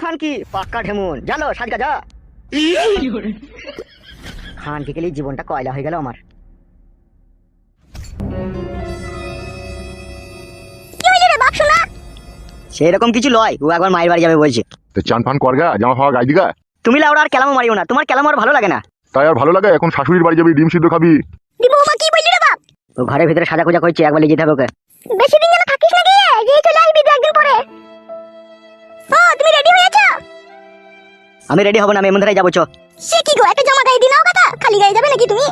খান কি পাক্কা ঢেমুন? জানো সাজকা যা। খান কি গেলে জীবনটা কয়লা হয়ে গেল আমার। সেরকম কিছু লয় ও একবার মায়ের বাড়ি যাবে বলছে। তো চান ফান করগা জামা ফাওয়া গাই দিগা। তুমি লাউড়া আর কেলামো মারিও না তোমার কেলামো আর ভালো লাগে না। তাই আর ভালো লাগে এখন শাশুড়ির বাড়ি যাবি ডিম সিদ্ধ খাবি। দি বৌমা কি বললি রে বাপ? ও ঘরের ভিতরে সাজা খুঁজা করছে একবার লিখে থাকো ওকে। বেশি দিন যেন থাকিস না গিয়ে গিয়ে চলে আসবি একদিন পরে। আমি রেডি হব না আমি এমন ধারাই যাব চো। সে কি গো একটা জামা গায়ে দিনাও কথা? খালি গায়ে যাবে নাকি তুমি?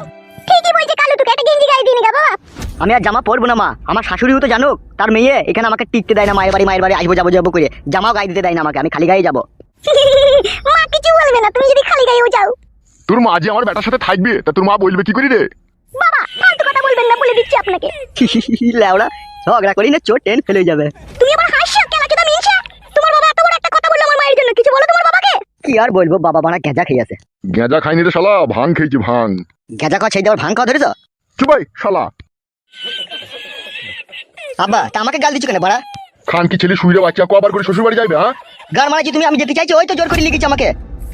ঠিকই বলছে কালু তোকে একটা গেঞ্জি গায়ে দিনি গা বাবা। আমি আর জামা পরবো না মা। আমার শাশুড়িও তো জানুক তার মেয়ে এখানে আমাকে টিকতে দেয় না মায়ের বাড়ি মায়ের বাড়ি আসব যাব যাব করে। জামাও গায়ে দিতে দেয় না আমাকে আমি খালি গায়ে যাব। মা কিছু বলবে না তুমি যদি খালি গায়েও যাও। তোর মা যে আমার বেটার সাথে থাকবে তা তোর মা বলবে কি করি রে? বাবা ফালতু কথা বলবেন না বলে দিচ্ছি আপনাকে। লেওড়া ঝগড়া করি না চোট টেন ফেলে যাবে। তুমি কি আর বলব? বাবা বানা গেঁজা খেয়ে আছে। গেঁজা খাইনি রে শালা ভাং খেয়েছি ভাং। গেঁজা খাওয়া সেই দেওয়ার ভাঙ খাওয়া ধরেছ? শালা। আব্বা তা আমাকে গাল দিচ্ছ কেন বাড়া? খান কি ছেলে শুইরে বাচ্চা কবার করে শ্বশুর বাড়ি যাবে হ্যাঁ? গার মারাচ্ছি তুমি আমি যেতে চাইছি ওই তো জোর করে লিখেছি আমাকে।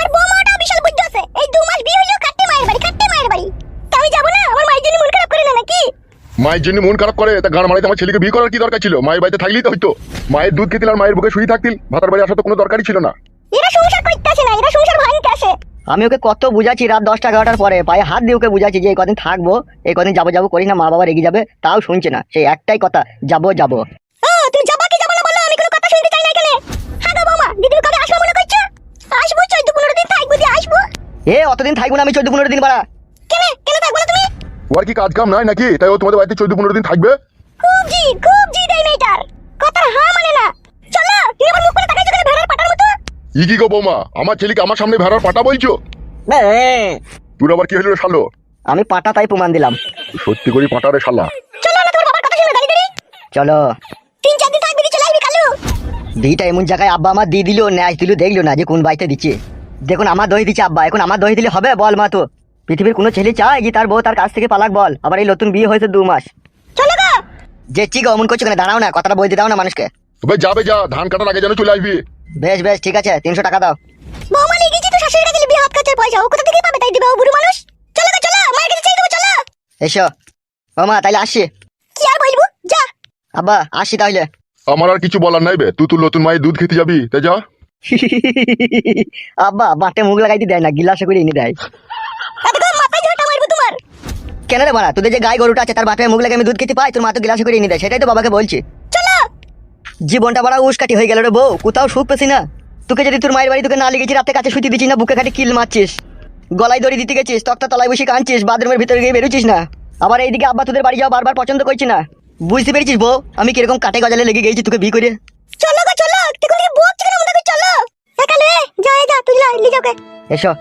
আর বৌমাটা বিশাল বুদ্ধি আছে। এই দু মাস বিয়ে হইল কাটতে মায়ের বাড়ি কাটতে মায়ের বাড়ি। তা আমি যাব না? আমার মায়ের জন্য মন খারাপ করে না নাকি? মায়ের জন্য মন খারাপ করে? তা গান মারাইতে আমার ছেলেকে বিয়ে করার কি দরকার ছিল? মায়ের বাড়িতে থাকলেই তো হইতো। মায়ের দুধ খেতিল আর মায়ের বুকে শুয়ে থাকতিল। ভাতার বাড়ি আসা তো কোনো দরকারই ছিল না। এরা সংসার করতে আসে না এরা সংসার ভাঙতে আসে আমি ওকে কত বুঝাচ্ছি রাত দশটা এগারোটার পরে। পায়ে হাত দিয়ে ওকে বুঝাচ্ছি যে এই কদিন থাকব এই কদিন যাব যাব করি না মা বাবা রেগে যাবে তাও শুনছে না। সেই একটাই কথা যাব যাব। তুমি যাবা কি যাবা না বলো আমি কোনো কথা শুনতে চাই না এখানে। হ্যাঁ গো বৌমা দিদির কবে আসব মনে করছ? আসব চোদ্দ পনেরো দিন থাকব দিয়ে আসব। এ অতদিন থাকব না আমি চোদ্দ পনেরো দিন বাড়া কেন কেন থাকব না তুমি? ও আর কি কাজ কাম নাই নাকি? তাই ও তোমাদের বাড়িতে চোদ্দ পনেরো দিন থাকবে? খুব জি খুব জি মেয়েটার কথা হ্যাঁ মানে না চলো তুমি আমার মুখ করে তাকাইছো কেন ভেড়ার পাটার মতো ই কি গো বৌমা আমার ছেলেকে আমার সামনে ভেড়ার পাটা বলছো? তোর আবার কি হলো রে শালো? আমি পাটা তাই প্রমাণ দিলাম। সত্যি করে পাটা রে শালা। চলো না তোমার বাবার কথা শুনে দাঁড়িয়ে দাঁড়িয়ে চলো। তিন চার দিন থাকবি চলে আসবি কালু দিটা এমন জায়গায় আব্বা আমার দিয়ে দিল ন্যাচ দিল দেখল না যে কোন বাড়িতে দিচ্ছে। দেখুন আমার দই দিচ্ছে আব্বা এখন আমার দই দিলে হবে বল মা তো। পৃথিবীর কোনো ছেলে চায় যে তার বউ তার কাছ থেকে পালাক বল। আবার এই নতুন বিয়ে হয়েছে দু মাস। চলো গো। যে চিক অমন করছ কেন? দাঁড়াও না কথাটা বলতে দাও না মানুষকে। তবে যাবে যা ধান কাটার আগে যেন চলে আসবি। বেশ বেশ ঠিক আছে তিনশো টাকা দাও। বৌমা নিয়ে গেছি তো শাশুড়ির কাছে বিয়ে হাত খরচার পয়সা ও কোথা থেকে পাবে তাই দিবে ও বুড়ো মানুষ? চলো গো চলো মায়ের কাছে চাই দেবো চলো। এসো। ও মা তাইলে আসছি কি আর বলব? যা। আব্বা আসছি তাহলে আমার আর কিছু বলার নাই বে তুই তোর নতুন মায়ের দুধ খেতে যাবি তাই যা। আব্বা বাটে মুখ লাগাইতে দেয় না গিলাসে করে এনে দেয়। কেন রে মারা তোদের যে গাই গরুটা আছে তার বাপে মুখ লাগে আমি দুধ খেতে পাই তোর মা তো গিলাসে করে এনে দেয় সেটাই তো বাবাকে বলছি। জীবনটা বড় উস্কাটি হয়ে গেল রে বউ কোথাও সুখ পেছি না। তোকে যদি তোর মায়ের বাড়ি তোকে না লেগেছি রাতে কাছে শুতে দিচ্ছিস না বুকে কাটে কিল মারছিস। গলায় দড়ি দিতে গেছিস তক্তা তলায় বসে কাঁদছিস বাথরুমের ভিতরে গিয়ে বেরোছিস না। আবার এইদিকে আব্বা তোদের বাড়ি যাওয়া বারবার পছন্দ করছি না। বুঝতে পেরেছিস বউ আমি কীরকম কাটে গজালে লেগে গেছি তোকে বিয়ে করে? চলো গো চলো। তুই মনে করে চলো। একালে যা এই যা তুই লা লি যাওকে এসো।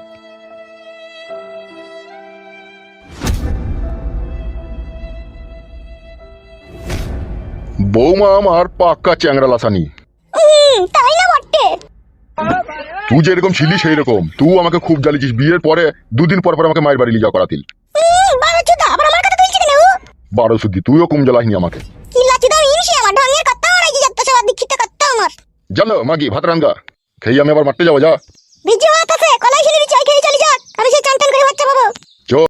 বৌমা আমার পাক্কা চ্যাংরা লাসানি। তুই যেরকম ছিলি সেই রকম তুই আমাকে খুব জ্বালিয়েছিস। বিয়ের পরে দুদিন পর পর আমাকে মায়ের বাড়ি লিজা যাওয়া করাতিল। বারো সুদ্ধি তুইও কম জ্বালাইনি আমাকে। জানো মাগি ভাত খেয়ে আমি আবার মারতে যাব যা। বিজু আছে কলাই ছিলি চাই খেয়ে চলে আমি সে চান করে বাচ্চা